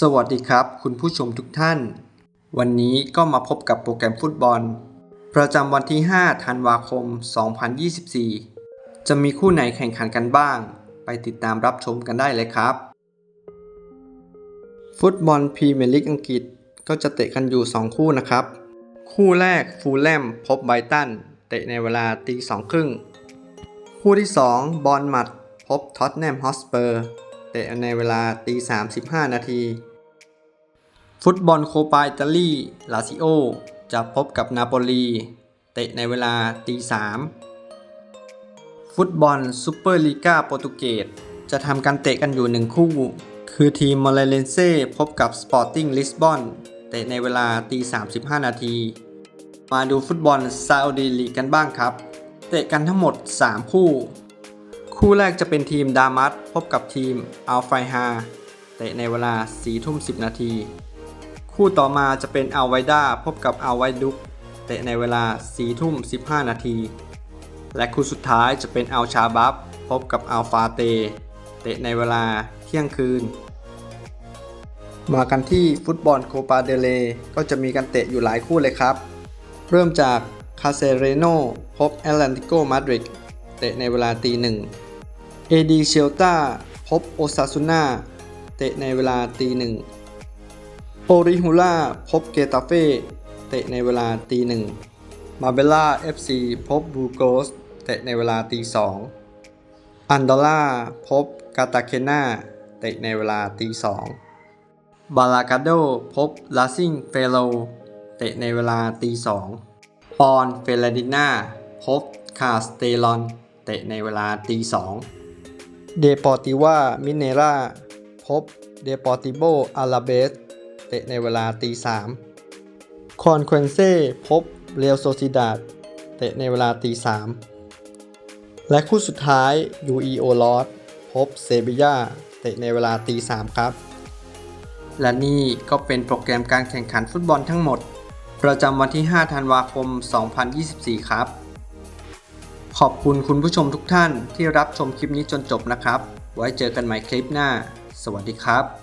สวัสดีครับ คุณผู้ชมทุกท่าน วันนี้ก็มาพบกับโปรแกรมฟุตบอล ประจำวันที่ 5 ธันวาคม 2024 จะมีคู่ไหนแข่งขันกันบ้าง ไปติดตามรับชมกันได้เลยครับ ฟุตบอลพรีเมียร์ลีกอังกฤษก็จะเตะกันอยู่ 2 คู่นะครับ คู่แรกฟูลแลมพบไบรตัน เตะในเวลาตีสองครึ่ง คู่ที่ 2 บอลมัดพบท็อตแนมฮอสเปอร์ เตะในเวลาตี35นาที ฟุตบอลโคปาอิตาลีลาซิโอ จะพบกับนาโปลี เตะในเวลาตี3ฟุตบอลซูเปอร์ลีกาโปรตุเกสจะทำการเตะกันอยู่หนึ่งคู่ คือทีมมอลเลนเซ่พบกับสปอร์ติ้งลิสบอนเตะในเวลาตี35 นาที มาดูฟุตบอลซาอุดีลีกกันบ้างครับ เตะกันทั้งหมด 3 คู่ คู่แรกจะเป็นทีมดามัสพบกับทีมอัลไฟฮาเตะในเวลา4ทุ่ม 10 นาที คู่ต่อมาจะเป็นอัลไวด้าพบกับอัลไวดุกเตะในเวลา4ทุ่ม 15 นาที และคู่สุดท้ายจะเป็นอัลชาบับพบกับอัลฟาเต เตะในเวลาเที่ยงคืน มากันที่ฟุตบอลโคปาเดเลก็จะมีการเตะอยู่หลายคู่เลยครับ เริ่มจากคาเซเรโนพบแอตแลนติโกมาดริดเตะในเวลาตีหนึ่ง เอดีเชลตาพบโอซาซูน่าเตะในเวลาตีหนึ่งโอริฮูล่าพบเกตาเฟ่เตะในเวลาตีหนึ่งมาเบล่าเอฟซีพบบูโกสเตะในเวลาตีสองอันดอล่าพบกาตาเคนาเตะในเวลาตีสองบาลากาโดพบลาซิงเฟโลเตะในเวลาตีสองปอนเฟลดิน่าพบคาสเตลอนเตะในเวลาตีสอง เดปอติว่ามิเนราพบเดปอติโบอาราเบสเตะในเวลาตีสามคอนเควนเซ่พบเรียวโซซิดาดเตะในเวลาตีสามและคู่สุดท้ายยูอีโอลอสพบเซบียาเตะในเวลาตีสามครับ และนี่ก็เป็นโปรแกรมการแข่งขันฟุตบอลทั้งหมด ประจำวันที่ 5 ธันวาคม 2024 ครับ ขอบคุณคุณผู้ชมทุกท่านที่รับชมคลิปนี้จนจบนะครับ ไว้เจอกันใหม่คลิปหน้า สวัสดีครับ